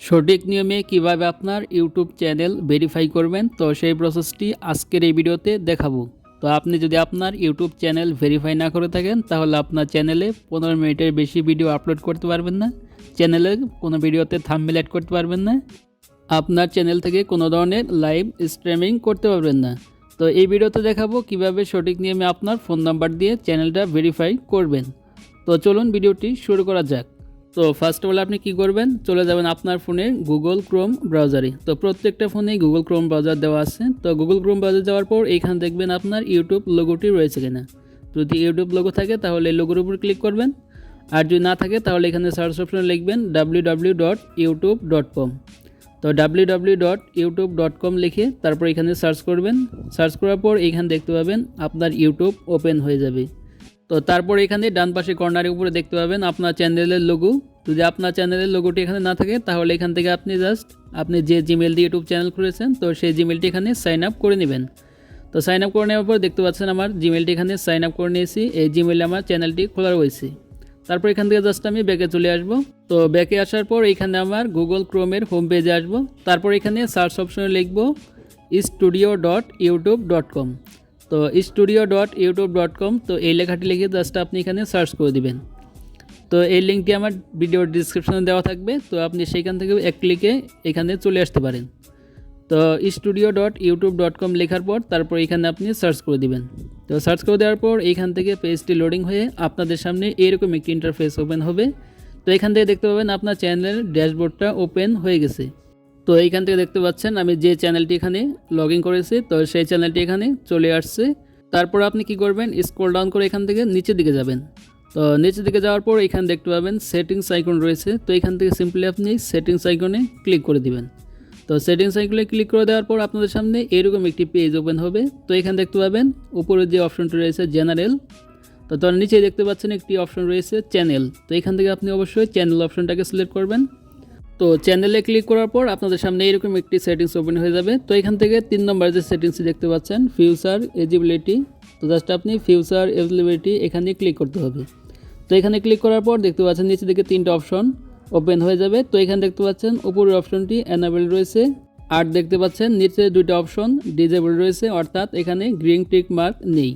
সঠিক নিয়মে কীভাবে আপনার ইউটিউব চ্যানেল ভেরিফাই করবেন? তো সেই প্রসেসটি আজকের এই ভিডিওতে দেখাবো। তো আপনি যদি আপনার ইউটিউব চ্যানেল ভেরিফাই না করে থাকেন, তাহলে আপনার চ্যানেলে পনেরো মিনিটের বেশি ভিডিও আপলোড করতে পারবেন না। চ্যানেলে কোনো ভিডিওতে থাম্বনেল অ্যাড করতে পারবেন না। আপনার চ্যানেল থেকে কোনো ধরনের লাইভ স্ট্রিমিং করতে পারবেন না। তো এই ভিডিওতে দেখাবো কীভাবে সঠিক নিয়মে আপনার ফোন নাম্বার দিয়ে চ্যানেলটা ভেরিফাই করবেন। তো চলুন ভিডিওটি শুরু করা যাক। তো ফার্স্ট অফ অল আপনি কি করবেন? চলে যাবেন আপনার ফোনে গুগল ক্রোম ব্রাউজারে তো প্রত্যেকটা ফোনেই গুগল ক্রোম ব্রাউজার দেওয়া আছে। তো গুগল ক্রোম ব্রাউজার যাওয়ার পর এইখানে দেখবেন আপনার ইউটিউব লোগোটি রয়েছে কিনা। যদি ইউটিউব লোগো থাকে, তাহলে লোগোর উপর ক্লিক করবেন। আর যদি না থাকে, তাহলে এখানে সার্চ অপশনে লিখবেন W W dot YouTube dot com তো W W dot YouTube dot com লিখে তারপর এখানে সার্চ করবেন। সার্চ করার পর এখানে দেখতে পাবেন আপনার ইউটিউব ওপেন হয়ে যাবে। তো তারপর এখানে ডান পাশে কর্নারের উপরে দেখতে পাবেন আপনার চ্যানেলের লোগো যদি আপনার চ্যানেলের লোগোটি এখানে না থাকে, তাহলে এখান থেকে আপনি জাস্ট আপনি যে জিমেল দিয়ে ইউটিউব চ্যানেল খুলেছেন, তো সেই জিমেলটি এখানে সাইন আপ করে নেবেন। তো সাইন আপ করে নেওয়ার পর দেখতে পাচ্ছেন আমার জিমেলটি এখানে সাইন আপ করে নিয়েছি, এই জিমেলে আমার চ্যানেলটি খোলা রয়েছে। তারপর এখান থেকে জাস্ট আমি ব্যাকে চলে আসব। তো ব্যাকে আসার পর এখানে আমার গুগল ক্রোমের হোম পেজে আসব। তারপর এখানে সার্চ অপশনে লিখব studio dot YouTube dot com তো studio dot YouTube dot com তো এই লেখাটি লিখে জাস্ট আপনি এখানে সার্চ করে দিবেন। তো এই লিঙ্কটি আমার ভিডিওর ডিসক্রিপশনে দেওয়া থাকবে, তো আপনি সেইখান থেকে এক ক্লিকে এখানে চলে আসতে পারেন। তো studio dot YouTube dot com লেখার পর তারপর এখানে আপনি সার্চ করে দিবেন। তো সার্চ করে দেওয়ার পর এইখান থেকে পেজটি লোডিং হয়ে আপনাদের সামনে এরকম একটি ইন্টারফেস ওপেন হবে। তো এখান থেকে দেখতে পাবেন আপনার চ্যানেলের ড্যাশবোর্ডটা ওপেন হয়ে গেছে। তো এইখান থেকে দেখতে পাচ্ছেন, আমি যে চ্যানেলটি এখানে লগ ইন করেছি, তো সেই চ্যানেলটি এখানে চলে আসছে। তারপর আপনি কি করবেন স্ক্রল ডাউন করে এখান থেকে নিচের দিকে যাবেন। তো নিচের দিকে যাওয়ার পর এখানে দেখতে পাবেন সেটিংস আইকন রয়েছে। তো এখান থেকে সিম্পলি আপনি সেটিংস আইকনে ক্লিক করে দিবেন। তো সেটিংস আইকনে ক্লিক করে দেওয়ার পর আপনাদের সামনে এরকম একটি পেজ ওপেন হবে। তো এখানে দেখতে পাবেন, উপরে যে অপশনটি রয়েছে জেনারেল তো তার নিচে দেখতে পাচ্ছেন একটি অপশন রয়েছে চ্যানেল তো এখান থেকে আপনি অবশ্যই চ্যানেল অপশনটাকে সিলেক্ট করবেন। তো চ্যানেলে ক্লিক করার পর আপনাদের সামনে এরকম একটি সেটিংস ওপেন হয়ে যাবে। তো এখান থেকে তিন নম্বর যে সেটিংসটি দেখতে পাচ্ছেন ফিউচার এজিবিলিটি তো জাস্ট আপনি ফিউচার এজিবিলিটি এখানে ক্লিক করতে হবে। তো এখানে ক্লিক করার পর দেখতে পাচ্ছেন নিচে দিকে তিনটা অপশন ওপেন হয়ে যাবে। তো এখানে দেখতে পাচ্ছেন উপরের অপশনটি অ্যানাবেল রয়েছে। আর দেখতে পাচ্ছেন নিচে দুইটা অপশন ডিজেবল রয়েছে, অর্থাৎ এখানে গ্রিন টিক মার্ক নেই।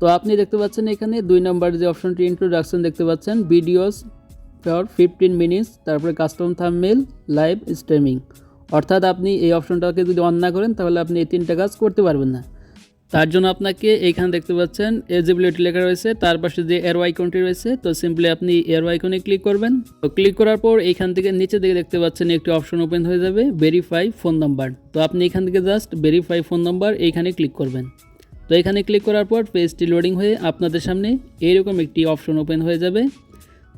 তো আপনি দেখতে পাচ্ছেন এখানে দুই নম্বর যে অপশনটি ইন্ট্রোডাকশন দেখতে পাচ্ছেন ভিডিওস ফর ফিফটিন মিনিটস তারপরে কাস্টম থামমেল লাইভ স্ট্রিমিং অর্থাৎ আপনি এই অপশনটাকে যদি অন না করেন, তাহলে আপনি এই তিনটা কাজ করতে পারবেন না। তার জন্য আপনাকে এইখানে দেখতে পাচ্ছেন এজিবিলিটি লেখা রয়েছে, তার পাশে যে এরো আইকনটি রয়েছে, তো সিম্পলি আপনি এরো আইকনে ক্লিক করবেন। তো ক্লিক করার পর এইখান থেকে নিচে দিকে দেখতে পাচ্ছেন, একটি অপশন ওপেন হয়ে যাবে ভেরিফাই ফোন নাম্বার তো আপনি এখান থেকে জাস্ট ভেরিফাই ফোন নাম্বার এইখানে ক্লিক করবেন। তো এখানে ক্লিক করার পর পেজটি লোডিং হয়ে আপনাদের সামনে এইরকম একটি অপশন ওপেন হয়ে যাবে।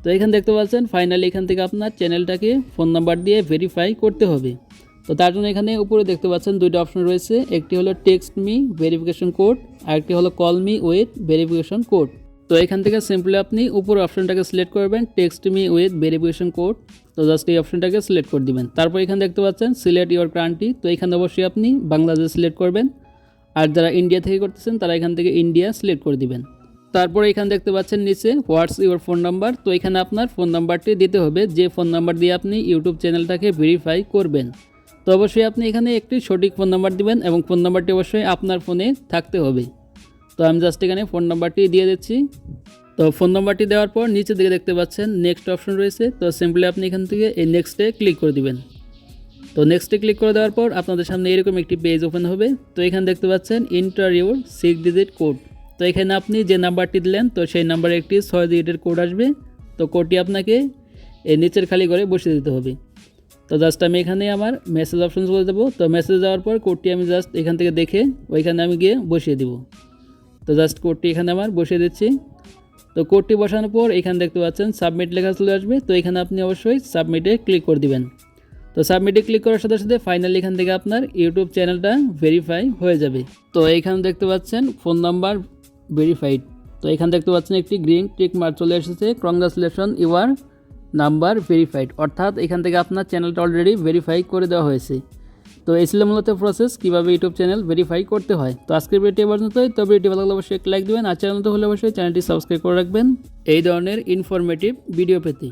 তো এখানে দেখতে পাচ্ছেন ফাইনালি এখান থেকে আপনার চ্যানেলটাকে ফোন নাম্বার দিয়ে ভেরিফাই করতে হবে। তো তার জন্য এখানে উপরে দেখতে পাচ্ছেন দুইটা অপশন রয়েছে, একটি হলো টেক্সট মি ভেরিফিকেশন কোড আর একটি হলো call me with verification code তো এখান থেকে সিম্পলি আপনি উপরে অপশনটাকে সিলেক্ট করবেন text me with verification code তো জাস্ট এই অপশনটাকে সিলেক্ট করে দিবেন। তারপর এখানে দেখতে পাচ্ছেন সিলেক্ট ইওর কান্ট্রি তো এখানে অবশ্যই আপনি বাংলাদেশ সিলেক্ট করবেন। আর যারা ইন্ডিয়া থেকে করতেছেন, তারা এখান থেকে ইন্ডিয়া সিলেক্ট করে দিবেন। তারপরে এখানে দেখতে পাচ্ছেন নিচে হোয়াটস ইউর ফোন নাম্বার। তো এখানে আপনার ফোন নাম্বারটি দিতে হবে, যে ফোন নাম্বার দিয়ে আপনি ইউটিউব চ্যানেলটাকে ভেরিফাই করবেন। তো অবশ্যই আপনি এখানে একটি সঠিক ফোন নাম্বার দিবেন এবং ফোন নাম্বারটি অবশ্যই আপনার ফোনে থাকতে হবে। তো আমি জাস্ট এখানে ফোন নাম্বারটি দিয়ে দিচ্ছি। তো ফোন নাম্বারটি দেওয়ার পর নিচের দিকে দেখতে পাচ্ছেন নেক্সট অপশন রয়েছে। তো সিম্পলি আপনি এখান থেকে এই নেক্সটে ক্লিক করে দিবেন। তো নেক্সটে ক্লিক করে দেওয়ার পর আপনাদের সামনে এরকম একটি পেজ ওপেন হবে। তো এখানে দেখতে পাচ্ছেন enter your six digit code তো এখানে আপনি যে নাম্বারটি দিলেন, তো সেই নাম্বারে একটি ছয় ডিজিটের কোড আসবে। তো কোডটি আপনাকে এই নিচের খালি করে বসিয়ে দিতে হবে। তো জাস্ট আমি এখানে আমার মেসেজ অপশন চলে দেবো। তো মেসেজ দেওয়ার পর কোডটি আমি জাস্ট এখান থেকে দেখে ওইখানে আমি গিয়ে বসিয়ে দিব। তো জাস্ট কোডটি এখানে আমার বসিয়ে দিচ্ছি। তো কোডটি বসানোর পর এখানে দেখতে পাচ্ছেন সাবমিট লেখা চলে আসবে। তো এখানে আপনি অবশ্যই সাবমিটে ক্লিক করে দিবেন। তো সাবমিটে ক্লিক করার সাথে সাথে ফাইনালি এখান থেকে আপনার ইউটিউব চ্যানেলটা ভেরিফাই হয়ে যাবে। তো এখানে দেখতে পাচ্ছেন ফোন নাম্বার ভেরিফাইড তো এখান দেখতে পাচ্ছেন একটি গ্রিন টিক মার্ক চলে এসেছে। কংগ্রাচুলেশন আর নাম্বার ভেরিফাইড অর্থাৎ এখান থেকে আপনার চ্যানেলটা অলরেডি ভেরিফাই করে দেওয়া হয়েছে। তো এই ছিল মূলত প্রসেস কীভাবে ইউটিউব চ্যানেল ভেরিফাই করতে হয়। তো আজকের ভিডিওটি পর্যন্তই। তো ভিডিওটি ভালো লাগলে অবশ্যই লাইক দেবেন। আর চ্যানেল হলে অবশ্যই চ্যানেলটি সাবস্ক্রাইব করে রাখবেন। এই ধরনের ইনফরমেটিভ ভিডিও পেতে।